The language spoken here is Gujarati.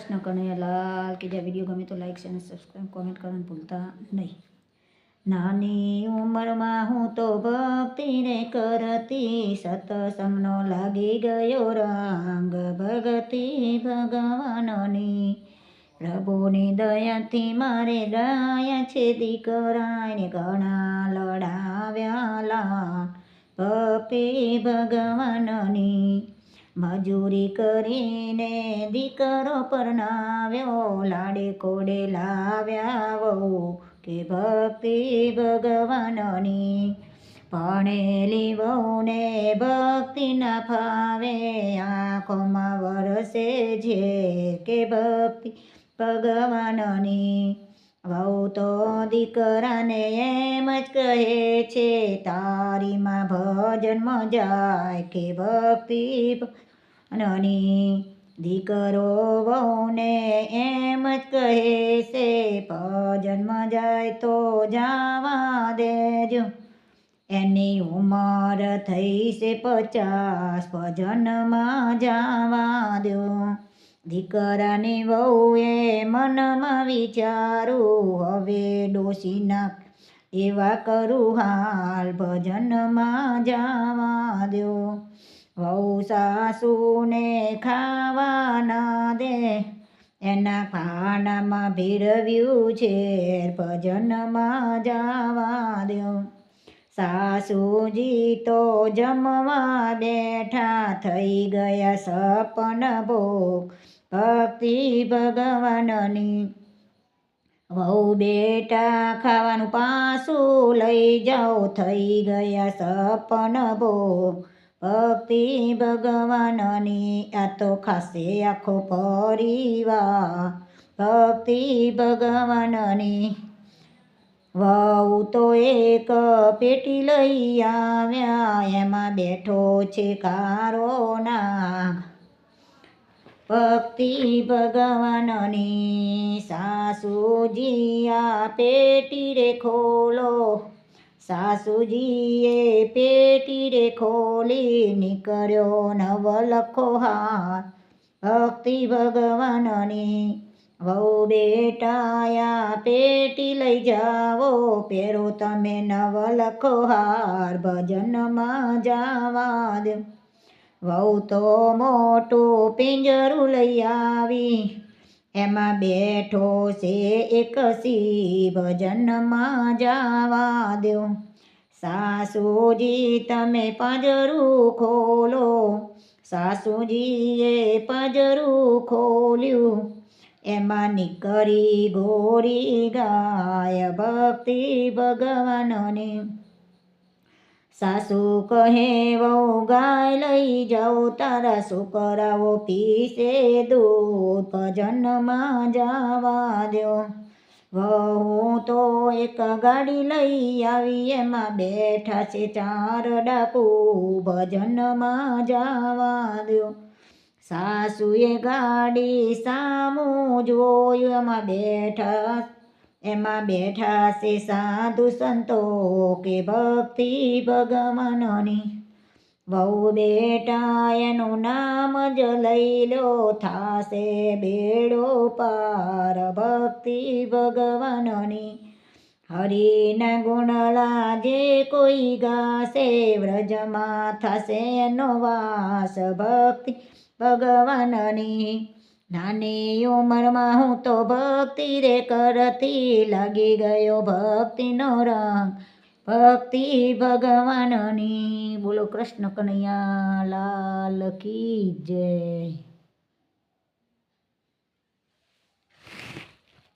કૃષ્ણ કનૈયા લાલ કે જે વીડિયો ગમે તો લાઈક અને સબસ્ક્રાઈબ કોમેન્ટ કરવાનું ભૂલતા નહીં. નાની ઉંમરમાં હું તો ભક્તિને કરતી, સતસંગનો લાગી ગયો રંગ. ભગતિ ભગવાનની પ્રભુની દયાથી મારે દયા છે દીકરાને ઘણા લડાવ્યા લા ભક્તિ ભગવાનની મજૂરી કરીને દીકરો પરણાવ્યો લાડે કોડે લાવ્યા વહુ કે ભક્તિ ભગવાનની. ભણેલી વહુને ભક્તિ ના ફાવે, આંખોમાં વરસે છે કે ભક્તિ ભગવાનની. વહુ તો દીકરાને એમ જ કહે છે, તારીમાં ભજન જાય કે ભક્તિ નની દીકરો વહુને એમ જ કહે છે ભજનમાં જાય તો જાવા દેજો. એની ઉંમર થઈ છે પચાસ, ભજનમાં જાવા દો. દીકરાની વહુએ મનમાં વિચારું હવે ડોશીના એવા કરું હાલ, ભજનમાં જવા દો. વહુ સાસુને ખાવા ના દે. એના ખાનામાં ભેરવ્યું છે ભજનમાં જવા દો. સાસુજી તો જમવા બેઠા થઈ ગયા સપન ભોગ. ભક્તિ ભગવાનની વહુ બેટા ખાવાનું પાછું લઈ જાઓ થઈ ગયા સપન ભોગ. ભક્તિ ભગવાનની આ તો ખાસે આખો પરિવાર. ભક્તિ ભગવાનની વહુ તો એક પેટી લઈ આવ્યા, એમાં બેઠો છે કારો નાગ. ભક્તિ ભગવાનની સાસુજી આ પેટી રે ખોલો. સાસુજીએ પેટી રે ખોલી, નીકળ્યો નવલખો હાથ. ભક્તિ ભગવાનની વહુ બેટાયા પેટી લઈ જાઓ, પેરો તમે નવલખો હાર ભજનમાં જાવા દે. વહુ તો મોટું પિંજરું લઈ આવી, એમાં બેઠો છે એક સી ભજનમાં જાવા દો. સાસુજી તમે પાંજરું ખોલો, સાસુજીએ પાંજરું ખોલ્યું. એમાં નીકળી ગોરી ગાય ભક્તિ ભગવાનની. સાસુ કહે, વહુ ગાય લઈ જાઓ, તારા છોકરાઓ પીસે દૂધ ભજનમાં જવા દો વહુ તો એક ગાડી લઈ આવી, એમાં બેઠા છે ચાર ડાકુ ભજનમાં જવા દો સાસુએ ગાડી સામું જોયું. એમાં બેઠા એમાં બેઠા છે સાધુ સંતો કે ભક્તિ ભગવાનની. વહુ બેટા એનું નામ જ લઈ લો, થાશે બેડો પાર ભક્તિ ભગવાનની. હરિના ગુણલા જે કોઈ ગાશે, વ્રજમાં થશે એનો વાસ ભક્તિ ભગવાનની. નાની ઉંમરમાં હું તો ભક્તિ રે કરતી લાગી ગયો ભક્તિનો રંગ. ભક્તિ ભગવાનની. બોલો કૃષ્ણ કનૈયા, લાલ કી જય.